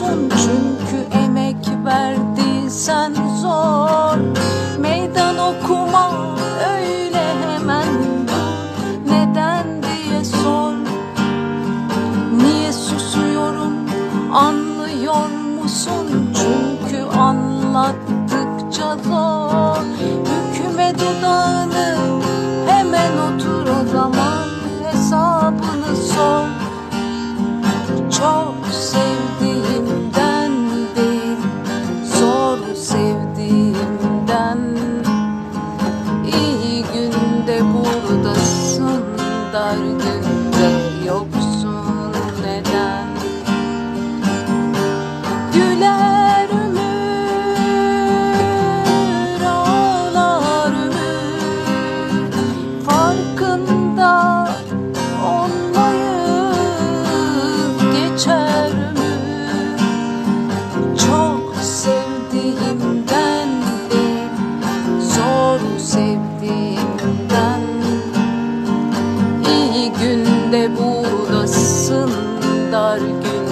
olsun Çünkü emek verdiysen zor. Meydan okuma öyle hemen. Neden diye sor. Niye susuyorum? Anlıyor musun? Çünkü anlattıkça zor. Hüküme dudağım buradasın Dar Buradasın Dar günde